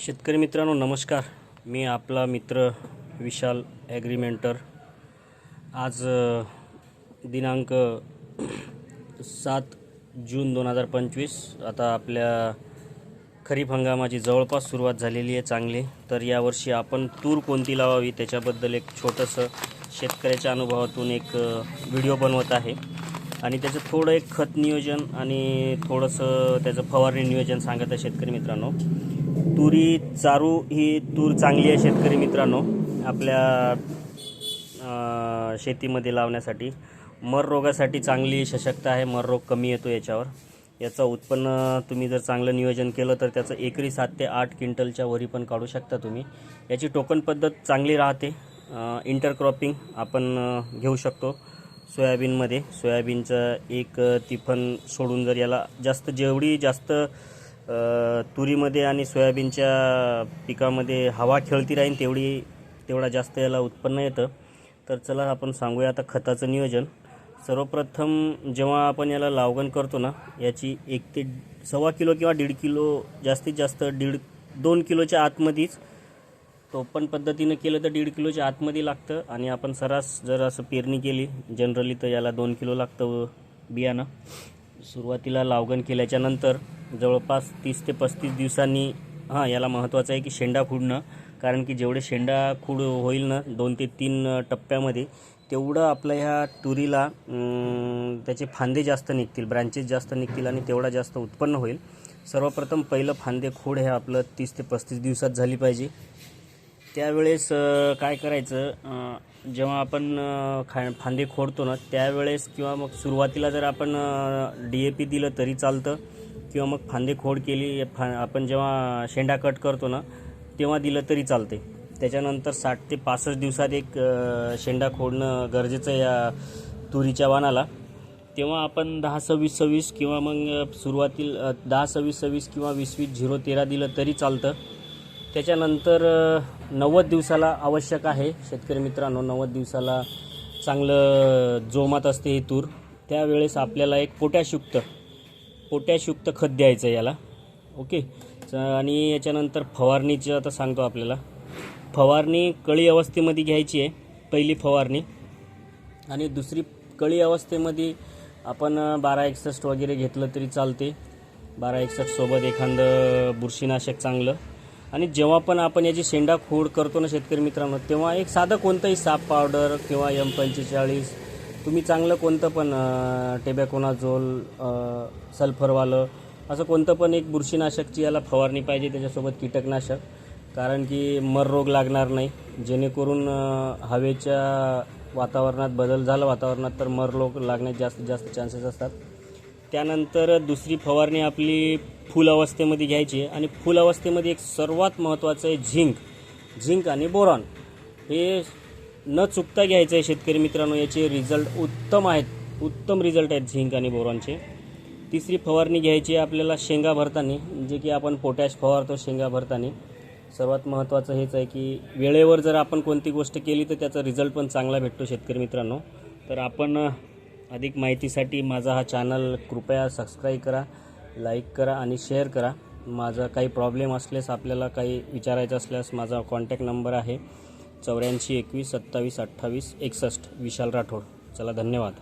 शेतकरी मित्रांनो नमस्कार. मी आपला मित्र विशाल ॲग्रीमेंटर. आज दिनांक सात जून दोन हजार पंचवीस. आता आपल्या खरीप हंगामाची जवळपास सुरुवात झालेली आहे चांगली. तर यावर्षी आपण तूर कोणती लावावी त्याच्याबद्दल एक छोटंसं शेतकऱ्याच्या अनुभवातून एक व्हिडिओ बनवत आहे. आणि त्याचं थोडं एक खत नियोजन आणि थोडंसं त्याचं फवारणी नियोजन सांगत आहे शेतकरी मित्रांनो. तुरी चारू ही तूर चांगली आहे शेतकरी मित्रांनो. आपल्या शेतीमध्ये लावण्यासाठी. मर रोगासाठी चांगली सशक्त आहे मर रोग कमी येतो याच्यावर. याचं उत्पन्न तुम्ही जर चांगलं नियोजन केलं तर त्याचं एकरी सात ते आठ क्विंटलच्या वरी पण काढू शकता तुम्ही. याची टोकन पद्धत चांगली राहते. इंटरक्रॉपिंग आपण घेऊ शकतो सोयाबीनमध्ये. सोयाबीनचं एक तिफन सोडून जर याला जास्त जेवढी जास्त तुरीमध्ये आणि सोयाबीनच्या पिकामध्ये हवा खेळती राहील तेवढी तेवढा जास्त याला उत्पन्न येतं. तर चला आपण सांगूया आता खताचं नियोजन. सर्वप्रथम जेव्हा आपण याला लावगण करतो ना याची एक ते सव्वा किलो किंवा दीड किलो जास्तीत जास्त दीड दोन किलोच्या आतमध्येच टोपण पद्धतीनं केलं तर दीड किलोच्या आतमध्ये लागतं. आणि आपण सरास जर असं पेरणी केली जनरली तर याला दोन किलो लागतं बियाणं. सुरुवातीला लावगण केल्याच्यानंतर जवळपास तीस ते पस्तीस दिवसांनी हां याला महत्त्वाचं आहे की शेंडा खुडणं. कारण की जेवढे शेंडा खूड होईल ना दोन ते तीन टप्प्यामध्ये तेवढं आपल्या ह्या तुरीला त्याचे फांदे जास्त निघतील ब्रँचेस जास्त निघतील आणि तेवढा जास्त उत्पन्न होईल. सर्वप्रथम पहिलं फांदे खोड हे आपलं तीस ते पस्तीस दिवसात झाली पाहिजे. त्यावेळेस काय करायचं जेव्हा आपण खा फांदे खोडतो ना त्यावेळेस किंवा मग सुरुवातीला जर आपण डी ए पी दिलं तरी चालतं. किंवा मग फांदे खोड केली फा आपण जेव्हा शेंडा कट करतो ना तेव्हा दिलं तरी चालते. त्याच्यानंतर साठ ते पासष्ट दिवसात एक शेंडा खोडणं गरजेचं आहे या तुरीच्या वाणाला. तेव्हा आपण दहा सव्वीस सव्वीस किंवा मग सुरुवातील दहा सव्वीस सव्वीस किंवा वीस वीस झिरो तेरा दिलं तरी चालतं. त्याच्यानंतर नव्वद दिवसाला आवश्यक आहे. शेतकरी मित्रांनो नव्वद दिवसाला चांगलं जोमात असते ही तूर. त्यावेळेस आपल्याला एक पोटॅशयुक्त पोटॅशयुक्त खत द्यायचं आहे याला. ओके? आणि याच्यानंतर फवारणीचं आता सांगतो आपल्याला. फवारणी कळी अवस्थेमध्ये घ्यायची आहे पहिली फवारणी. आणि दुसरी कळी अवस्थेमध्ये आपण बारा एकसष्ट वगैरे घेतलं तरी चालते. बारा एकसष्टसोबत एखादं बुरशीनाशक चांगलं. आणि जेव्हा पण आपण याची शेंडा खोड करतो ना शेतकरी मित्रांनो तेव्हा एक साधं कोणतंही साप पावडर किंवा एम पंचेचाळीस तुम्ही चांगलं कोणतं पण टेबॅकोनाझोल सल्फरवालं असं कोणतं पण एक बुरशीनाशकची याला फवारणी पाहिजे त्याच्यासोबत कीटकनाशक. कारण की मर रोग लागणार नाही. जेणेकरून हवेच्या वातावरणात बदल झाला वातावरणात तर मर रोग लागण्याचे जास्तीत जास्त चान्सेस असतात. त्यानंतर दुसरी फवारणी आपली फुल अवस्थेमध्ये घ्यायची आहे. आणि फुल अवस्थेमध्ये एक सर्वात महत्त्वाचं आहे झिंक. झिंक आणि बोरॉन. हे न चुकता घ्यायचं आहे शेतकरी मित्रांनो याचे रिझल्ट उत्तम आहेत. उत्तम रिझल्ट आहेत झिंक आणि बोरॉनचे. तिसरी फवारणी घ्यायची आहे आपल्याला शेंगा भरताना जे की आपण पोटॅश फवारतो शेंगा भरताना. सर्वात महत्त्वाचं हेच आहे की वेळेवर जर आपण कोणती गोष्ट केली तर त्याचा रिझल्ट पण चांगला भेटतो शेतकरी मित्रांनो. तर आपण अधिक माहितीसाठी माझा हा चॅनल कृपया सबस्क्राईब करा. लाईक करा आणि शेअर करा. माझा काही प्रॉब्लेम असल्यास आपल्याला काही विचारायचं असल्यास माझा कॉन्टॅक्ट नंबर आहे चौऱ्याऐंशी एकवीस सत्तावीस अठ्ठावीस एकसष्ट विशाल राठोड. चला धन्यवाद.